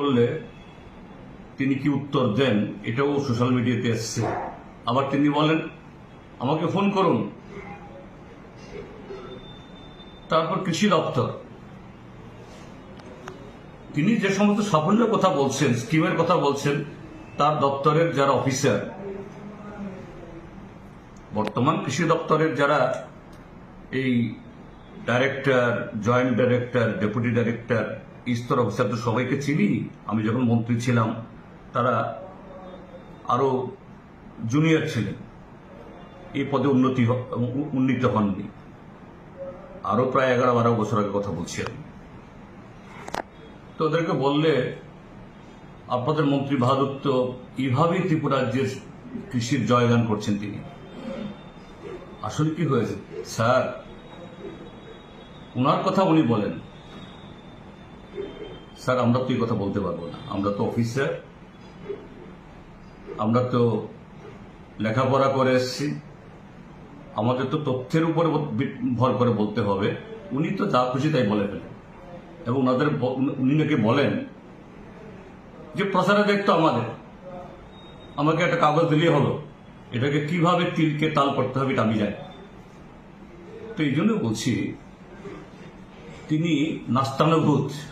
করলে তিনি কি উত্তর দেন? এটাও সোশ্যাল মিডিয়াতে এসছে। আবার তিনি বলেন, আমাকে ফোন করুন। তারপর কৃষি দপ্তর। তিনি যে সমস্ত সাফল্যের কথা বলছেন স্কিমের কথা বলছেন, তার দপ্তরের যারা অফিসার বর্তমান কৃষি দপ্তরের যারা এই director joint director deputy director স্তর অফিসার তো সবাইকে চিনি। আমি যখন মন্ত্রী ছিলাম, তারা আরও জুনিয়র ছিলেন। এই পদে উন্নতি উন্নীত হননি। আরও প্রায় এগারো বারো বছর আগে কথা বলছি আমি। তো ওদেরকে বললে, আপনাদের মন্ত্রী বাহাদুর তো এইভাবেই ত্রিপুরা রাজ্যের কৃষির জয়গান করছেন তিনি। আসলে কি হয়েছে? স্যার ওনার কথা উনি বলেন। স্যার, আমরা তো এই কথা বলতে পারব না। আমরা তো অফিসার। আমরা তো লেখাপড়া করে এসেছি। আমাদের তো তথ্যের উপরে ভর করে বলতে হবে। উনি তো যা খুশি তাই বলে ফেলেন। এবং ওনাদের উনি নাকি বলেন যে প্রচারে দেখতো আমাদের। আমাকে একটা কাগজ দিলেই হলো। এটাকে কীভাবে তিলকে তাল করতে হবে এটা আমি জানি। তো এই জন্য বলছি, তিনি নাস্তানুভূত।